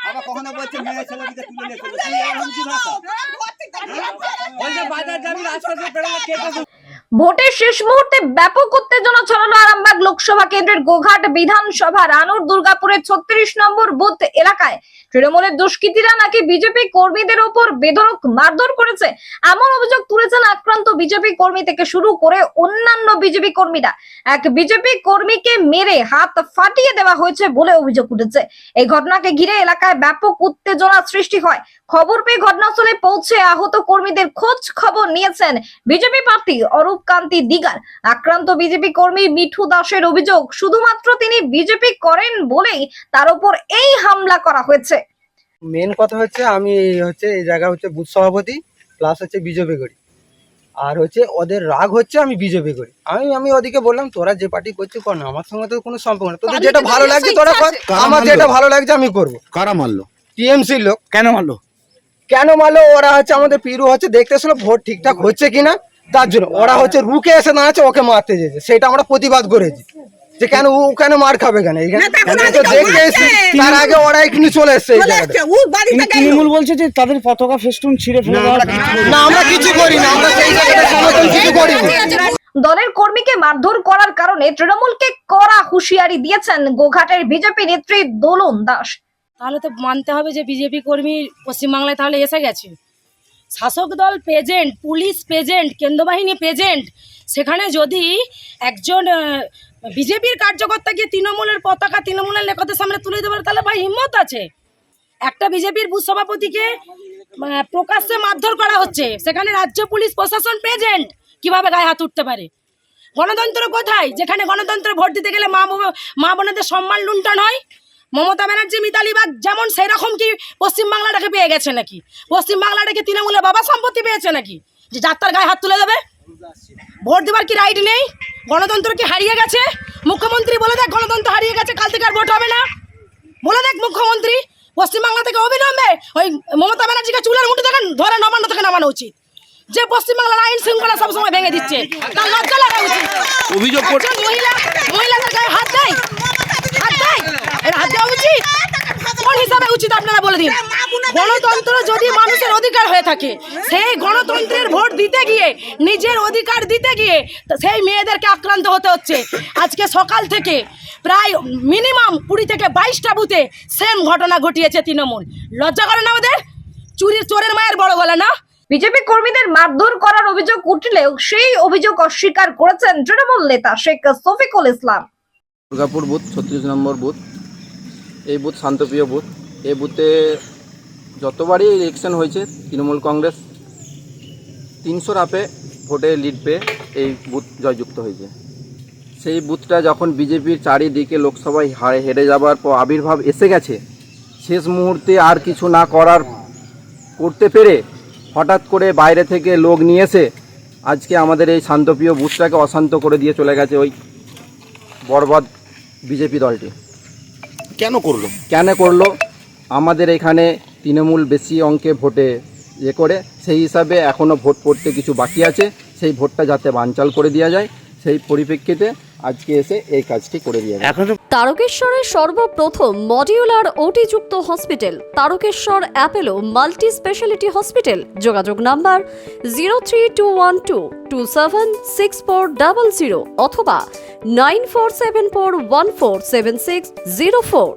আবার কখনো বলছে মেয়ে ছেলেকে তুলে নিয়ে চলে কি এরকম কি ভাষা বলছে বাজার যাবি রাস্তা। ভোটের শেষ মুহূর্তে ব্যাপক উত্তেজনা ছড়ালো আরামবাগ লোকসভা কেন্দ্রের গোঘাট বিধানসভা রানুর দুর্গাপুরের ছত্রিশ নম্বর বুথ এলাকায়। তৃণমূলের দুষ্কৃতীরা নাকি বিজেপি কর্মীদের ওপর বেধরক মারধর করেছে, এমন অভিযোগ তুলেছেন আক্রান্ত বিজেপি কর্মী থেকে শুরু করে অন্যান্য বিজেপি কর্মীরা। এক বিজেপি কর্মীকে মেরে হাত ফাটিয়ে দেওয়া হয়েছে বলে অভিযোগ উঠেছে। এই ঘটনাকে ঘিরে এলাকায় ব্যাপক উত্তেজনা সৃষ্টি হয়। খবর পেয়ে ঘটনাস্থলে পৌঁছে আহত কর্মীদের খোঁজ খবর নিয়েছেন বিজেপি প্রার্থী অরূপ কান্তি দিগার আক্রান্ত বিজেপি কর্মী মিঠু দাসের অভিযোগ শুধুমাত্র তিনি বিজেপি করেন বলেই তার উপর এই হামলা করা হয়েছে। মেন কথা হচ্ছে আমি হচ্ছে এই জায়গা হচ্ছে বুথ সভাপতি প্লাস হচ্ছে বিজেপি করি। আর হচ্ছে ওদের রাগ হচ্ছে আমি বিজেপি করি। আমি আমি ওদিকে বললাম তোরা যে পার্টি করছিস কর না আমার সঙ্গে তো কোনো সম্পর্ক না তোদের যেটা ভালো লাগছে তোরা কর। আমার যেটা ভালো লাগছে আমি করব। কারা মারলো? টিএমসির লোক। কেন মারলো? কেন মারলো? ওরা হচ্ছে আমাদের পিরু হচ্ছে দেখতে ভোট ঠিকঠাক হচ্ছে কিনা? তার জন্য। ওরা হচ্ছে রুকে এসে দাঁড়াচ্ছে ওকে মারতে যেছে সেটা আমরা প্রতিবাদ করেছি। যে কেন ও কেন মার খাবে কেন তার আগে ওরা এখানে চলে এসছে তৃণমূল বলছে যে তাদের পতাকা ফেস্টুন ছিঁড়ে ফেলে না আমরা কিছু করি না। আমরা সেই জায়গাটা সমর্থন কিছু করি দলের কর্মীকে মারধর করার কারণে তৃণমূলকে কড়া হুঁশিয়ারি দিয়েছেন গোঘাটের বিজেপি নেত্রী দোলন দাস। তাহলে তো মানতে হবে যে বিজেপি কর্মী পশ্চিমবাংলায় তাহলে এসে গেছে। শাসক দল প্রেজেন্ট পুলিশ প্রেজেন্ট কেন্দ্র বাহিনী প্রেজেন্ট সেখানে যদি একজন বিজেপির কার্যকর্তা গিয়ে তৃণমূলের পতাকা তৃণমূলের নেতাদের সামনে তুলে দেবে তাহলে ভাই হিম্মত আছে। একটা বিজেপির বুথ সভাপতিকে প্রকাশ্যে মারধর করা হচ্ছে, সেখানে রাজ্য পুলিশ প্রশাসন প্রেজেন্ট কীভাবে গায়ে হাত উঠতে পারে? গণতন্ত্র কোথায়? যেখানে গণতন্ত্র ভোট দিতে গেলে মা মা বোনেদের সম্মান লুণ্ঠন হয়। মমতা ব্যানার্জি মিতালি বাগ যেমন সেই রকম কি পশ্চিমবাংলাটাকে পেয়ে গেছে নাকি? পশ্চিমবাংলাটাকে তৃণমূলের বাবা সম্পত্তি পেয়েছে নাকি? যে যাত্রার গায়ে হাত তুলে দেবে? ভোট দেবার কি রাইট নেই? গণতন্ত্র কি হারিয়ে গেছে? মুখ্যমন্ত্রী বলে দেখ গণতন্ত্র হারিয়ে গেছে কাল থেকে আর ভোট হবে না। বলে দেখ মুখ্যমন্ত্রী পশ্চিমবাংলা থেকে অবিলম্বে ওই মমতা ব্যানার্জিকে চুলের মুঠি থেকে ধরে নবান্ন থেকে নামানো উচিত। যে পশ্চিমবাংলার আইন শৃঙ্খলা সবসময় ভেঙে দিচ্ছে তার লজ্জা লাগা উচিত। অভিযোগ মহিলা মহিলাদের গায়ে হাত দেয় হাত দেয় এর হাত দেওয়া উচিত কোন হিসাবে উচিত আপনারা বলে দিন। গণতন্ত্র যদি মানুষের অধিকার হয়ে থাকে সেই গণতন্ত্রের ভোট দিতে গিয়ে নিজের অধিকার দিতে গিয়ে সেই মেয়েদেরকে আক্রান্ত হতে হচ্ছে। আজকে সকাল থেকে প্রায় মিনিমাম কুড়ি থেকে বাইশটা বুথে সেম ঘটনা ঘটিয়েছে তৃণমূল। লজ্জা করে না ওদের? চুরির চোরের মায়ের বড় গলা না? বিজেপি কর্মীদের মারধর করার অভিযোগ উঠলেও সেই অভিযোগ অস্বীকার করেছেন তৃণমূল নেতা শেখ শফিকুল ইসলাম। দুর্গাপুর বুথ ছত্রিশ নম্বর বুথ এই বুথ শান্তপ্রিয় বুথ। এই বুথে যতবারই ইলেকশন হয়েছে তৃণমূল কংগ্রেস তিনশোর আপে ভোটে লিড পেয়ে এই বুথ জয়যুক্ত হয়েছে। সেই বুথটা যখন বিজেপির চারিদিকে লোকসভায় হারে হেরে যাবার পর আবির্ভাব এসে গেছে শেষ মুহূর্তে আর কিছু না করার করতে পেরে হঠাৎ করে বাইরে থেকে লোক নিয়ে এসে আজকে আমাদের এই শান্তপ্রিয় বুথটাকে অশান্ত করে দিয়ে চলে গেছে ওই বরবাদ বিজেপি দলটি। কেন করল? কেন করল? আমাদের এখানে তৃণমূল বেশি অঙ্কে ভোটে ইয়ে করে সেই হিসাবে এখনও ভোট পড়তে কিছু বাকি আছে। সেই ভোটটা যাতে বানচাল করে দেওয়া যায় সেই পরিপ্রেক্ষিতে আজকে এসে এই কাজটি করে দিয়ে এখন তারকেশ্বরের সর্বপ্রথম modular ওটিযুক্ত hospital Tarakeswar Apollo multi speciality hospital যোগাযোগ number zero three two one two two seven six four double zero অথবা nine four seven four one four seven six zero four.